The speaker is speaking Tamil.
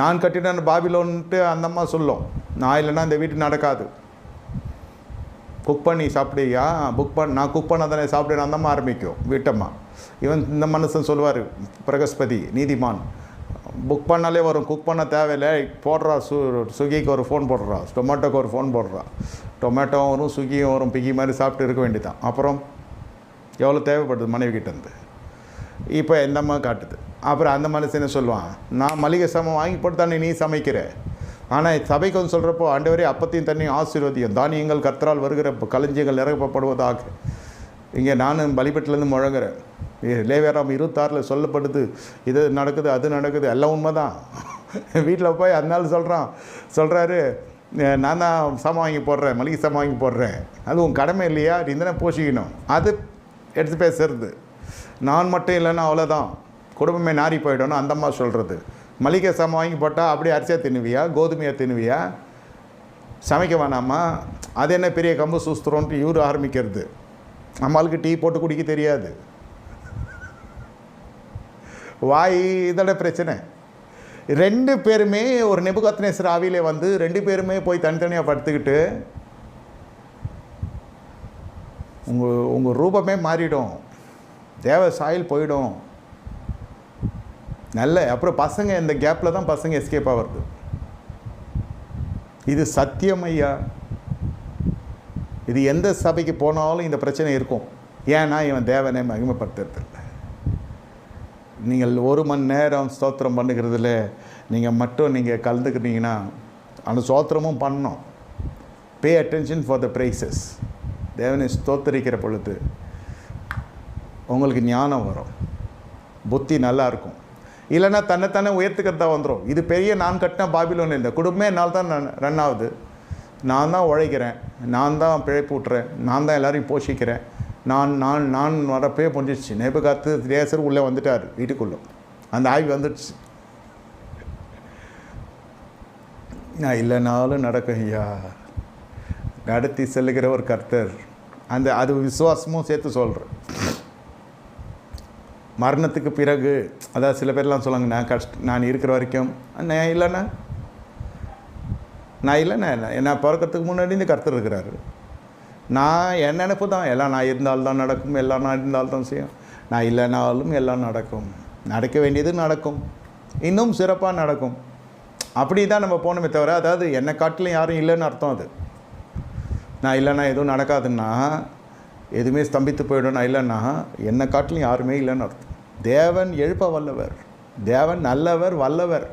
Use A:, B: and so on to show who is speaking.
A: நான் கட்டினேன் பாபிலோன்ட்டு அந்த அம்மா சொல்லும் நான் இல்லைன்னா இந்த வீட்டு நடக்காது. குக் பண்ணி சாப்பிடுயா புக் பண்ண நான் குக் பண்ண தானே சாப்பிடுன்னு அந்த அம்மா ஆரம்பிக்கும் வீட்டம்மா. இவன் இந்த மனுஷன் சொல்லுவார் பிரகஸ்பதி நீதிமான். புக் பண்ணாலே வரும் குக் பண்ண தேவையில்லை போடுறா சு சுகிக்கு ஒரு ஃபோன் போடுறா டொமேட்டோக்கு ஒரு ஃபோன் போடுறா. டொமேட்டோவும் வரும் சுகியும் வரும் பிக்கி மாதிரி சாப்பிட்டு இருக்க வேண்டியதான் அப்புறம் எவ்வளோ தேவைப்படுது மனைவி கிட்டேருந்து இப்போ இந்த அம்மா காட்டுது. அப்புறம் அந்த மனுஷன் என்ன சொல்லுவான் நான் மளிகை சாமான் வாங்கி போட்டு தானே நீ சமைக்கிற? ஆனால் சபைக்கு வந்து சொல்கிறப்போ ஆண்டவரே அப்பத்தையும் தண்ணியும் ஆசீர்வதியும் தானியங்கள் கர்த்தரால் வருகிற களஞ்சியங்கள் நிரப்பப்படுவதாக. இங்கே நானும் பலிபட்டிலேருந்து முழங்குறேன். லேவேராம் இருபத்தாறில் சொல்லப்படுது இது நடக்குது அது நடக்குது எல்லாம் உண்மை தான் வீட்டில் போய் அதனால சொல்கிறான் சொல்கிறாரு நான் தான் சாமான் வாங்கி போடுறேன் மளிகை சாமான் வாங்கி போடுறேன். அது உன் கடமை இல்லையா? நீ தானே போஷிக்கணும் அது எடுத்து பேசுறது. நான் மட்டும் இல்லைன்னா அவ்வளோதான் குடும்பமே நாரி போயிடணும் அந்தம்மா சொல்கிறது மளிகை சாமான் வாங்கி போட்டால் அப்படியே அரிசியாக தின்னுவியா? கோதுமையாக தின்னுவியா? சமைக்க வேணாமா? அது என்ன பெரிய கம்பு சூஸ்திரம்ன்ட்டு இவர் ஆரம்பிக்கிறது. நம்மளுக்கு டீ போட்டு குடிக்க தெரியாது. வாய் இதோட பிரச்சனை. ரெண்டு பேருமே ஒரு நெபுகத்னேசர் ஆவியிலே வந்து ரெண்டு பேருமே போய் தனித்தனியாக படுத்துக்கிட்டு உங்கள் உங்கள் ரூபமே மாறிடும். தேவ சாயல் போயிடும். நல்ல அப்புறம் பசங்க இந்த கேப்பில் தான் பசங்க எஸ்கேப் ஆகிறது இது சத்தியம் ஐயா. இது எந்த சபைக்கு போனாலும் இந்த பிரச்சனை இருக்கும். ஏன்னா இவன் தேவனை மகிமைப்படுத்துறதில்ல. நீங்கள் ஒரு மணி நேரம் ஸ்தோத்திரம் பண்ணுகிறதுல நீங்கள் மட்டும் நீங்கள் கலந்துக்கிட்டீங்கன்னா அந்த ஸ்தோத்திரமும் பண்ணோம். Pay attention for the praises தேவனை ஸ்தோத்தரிக்கிற பொழுது உங்களுக்கு ஞானம் வரும். புத்தி நல்லா இருக்கும். இல்லைன்னா தன்னைத்தானே உயர்த்துக்கிறதா வந்துடும் இது பெரிய நான் கட்டின பாபிலோன் இல்லை. குடும்பமே என்னால் தான் ரன் ஆகுது. நான் தான் உழைக்கிறேன். நான் தான் பிழைப்பு விட்டுறேன் நான் தான் எல்லாரையும் போஷிக்கிறேன். நான் நான் நான் வரப்பே புரிஞ்சிடுச்சு நேபு காத்து தேசர் உள்ளே வந்துட்டார் வீட்டுக்குள்ளே. அந்த ஆய்வு வந்துடுச்சு நான் இல்லைனாலும் நடக்கும் ஐயா. நடத்தி செல்லுகிற ஒரு கர்த்தர். அந்த அது விசுவாசமும் சேர்த்து சொல்கிறேன் மரணத்துக்கு பிறகு அதாவது சில பேர்லாம் சொல்லுவாங்க நான் கஷ்ட நான் இருக்கிற வரைக்கும் நான் இல்லைண்ணா. நான் இல்லைண்ணா நான் பிறக்கிறதுக்கு முன்னாடி இந்த கருத்து இருக்கிறாரு. நான் என் நினைப்பு தான் எல்லாம் நான் இருந்தால்தான் நடக்கும் எல்லாம் நான் இருந்தால்தான் செய்யும். நான் இல்லைனாலும் எல்லாம் நடக்கும். நடக்க வேண்டியது நடக்கும். இன்னும் சிறப்பாக நடக்கும். அப்படி தான் நம்ம போகணுமே தவிர அதாவது என்னை காட்டிலும் யாரும் இல்லைன்னு அர்த்தம் அது. நான் இல்லைன்னா எதுவும் நடக்காதுன்னா எதுவுமே ஸ்தம்பித்து போயிடணும் இல்லைன்னா என்னை காட்டிலும் யாருமே இல்லைன்னு அர்த்தம். தேவன் எழுப்ப வல்லவர். தேவன் நல்லவர் வல்லவர்.